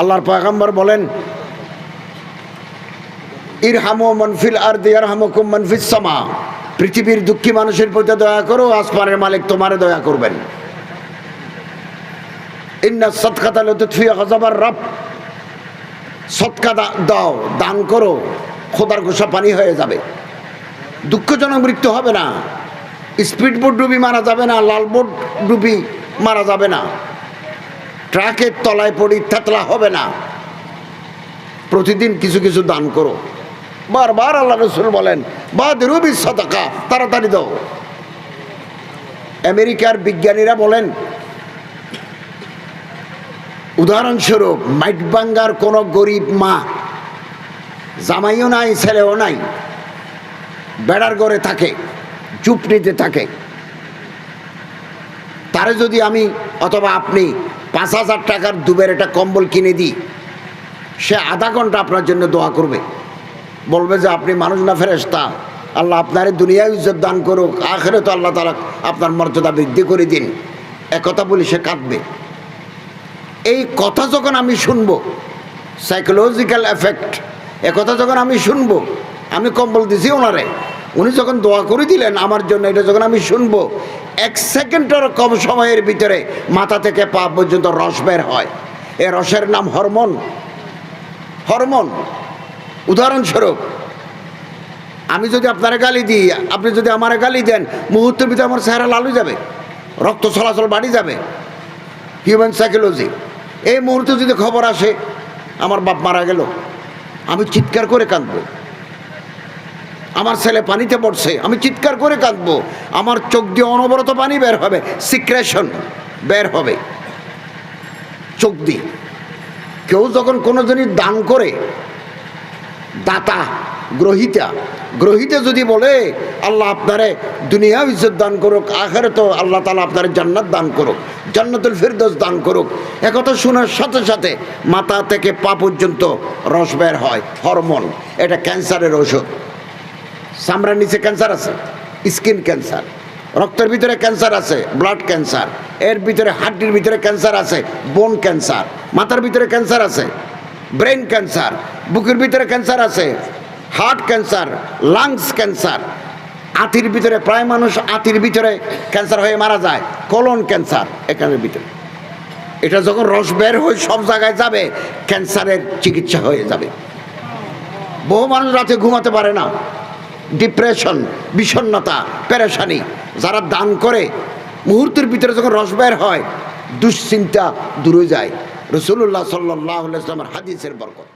আল্লাহর পয়গম্বর বলেন, ইরহামু মনফিল আর দিয়ার হামুকুম মনফিস সামা। পৃথিবীর দুঃখী মানুষের প্রতি দয়া করো, আসমানের মালিক তোমারে দয়া করবেন। ইন্না দাও, দান করো, খোদার পানি হয়ে যাবে। দুঃখজনক মৃত্যু হবে না। স্পিড বোট ডুবি মারা যাবে না, লাল বোট ডুবি মারা যাবে না। ট্রাকের তলায় পড়ি, থেতলা হবে না। প্রতিদিন কিছু কিছু দান করো। বারবার আল্লাহ রসুল বলেন বা রুবি শতকা তাড়াতাড়ি দাও। আমেরিকার বিজ্ঞানীরা বলেন, উদাহরণস্বরূপ মাইটবাঙ্গার কোনো গরিব মা, জামাইও নাই, ছেলেও নাই, বেড়ার ঘরে থাকে, চুপড়িতে থাকে। তারে যদি আমি, অথবা আপনি পাঁচ হাজার টাকার দুবের একটা কম্বল কিনে দিই। সে আধা ঘণ্টা আপনার জন্য দোয়া করবে। বলবে যে, আপনি মানুষ না ফেরেস্তা আল্লাহ আপনার দুনিয়ায় ইজ্জত দান করুক আখেরে তো আল্লাহ তালা আপনার মর্যাদা বৃদ্ধি করে দিন। একথা বলি সে কাঁদবে। এই কথা যখন আমি শুনব সাইকোলজিক্যাল এফেক্ট একথা যখন আমি শুনব, আমি কম্বল দিছি ওনারে। উনি যখন দোয়া করে দিলেন আমার জন্য, এটা যখন আমি শুনব এক সেকেন্ডের কম সময়ের ভিতরে মাথা থেকে পা পর্যন্ত রস বের হয়। এ রসের নাম হরমোন। হরমোন। উদাহরণস্বরূপ, আমি যদি আপনারা গালি দিই, আপনি যদি আমার গালি দেন মুহূর্তের ভিতরে আমার চেহারা লালু যাবে, রক্ত চলাচল বাড়ি যাবে। হিউম্যান সাইকোলজি এই মুহূর্তে যদি খবর আসে, আমার বাপ মারা গেল, আমি চিৎকার করে কাঁদবো। আমার ছেলে পানিতে পড়ছে, আমি চিৎকার করে কাঁদবো। আমার চোখ দিয়ে অনবরত পানি বের হবে, সিক্রেশন বের হবে। চোখ দিয়ে। কেউ যখন কোনো জিনিস দান করে, দাতা, গ্রহিতা গ্রহিতা যদি বলে, আল্লাহ আপনারে দুনিয়া ইজ্জত দান করুক আখেরে তো আল্লাহ তালা আপনার জান্নাত দান করুক, জান্নাতুল ফিরদোস দান করুক একথা শোনার সাথে সাথে মাথা থেকে পা পর্যন্ত রস বের হয়, হরমোন, এটা ক্যান্সারের ওষুধ। চামড়ার নিচে ক্যান্সার আছে স্কিন ক্যান্সার রক্তের ভিতরে ক্যান্সার আছে ব্লাড ক্যান্সার এর ভিতরে হাড্ডির ভিতরে ক্যান্সার আছে বোন ক্যান্সার মাথার ভিতরে ক্যান্সার আছে ব্রেন ক্যান্সার বুকের ভিতরে ক্যান্সার আছে হার্ট ক্যান্সার লাংস ক্যান্সার আতির ভিতরে, প্রায় মানুষ আতির ভিতরে ক্যান্সার হয়ে মারা যায় কলন ক্যান্সার এখানের ভিতরে। এটা যখন রস বের হয়ে সব জায়গায় যাবে ক্যান্সারের চিকিৎসা হয়ে যাবে। বহু মানুষ রাতে ঘুমাতে পারে না। ডিপ্রেশন বিষণ্নতা পেরেশানি, যারা দান করে, মুহূর্তের ভিতরে যখন রস বের হয়, দুশ্চিন্তা দূরে যায়। রসুল্লাহ সাল্লাহ ইসলামের হাদিসের বরকত।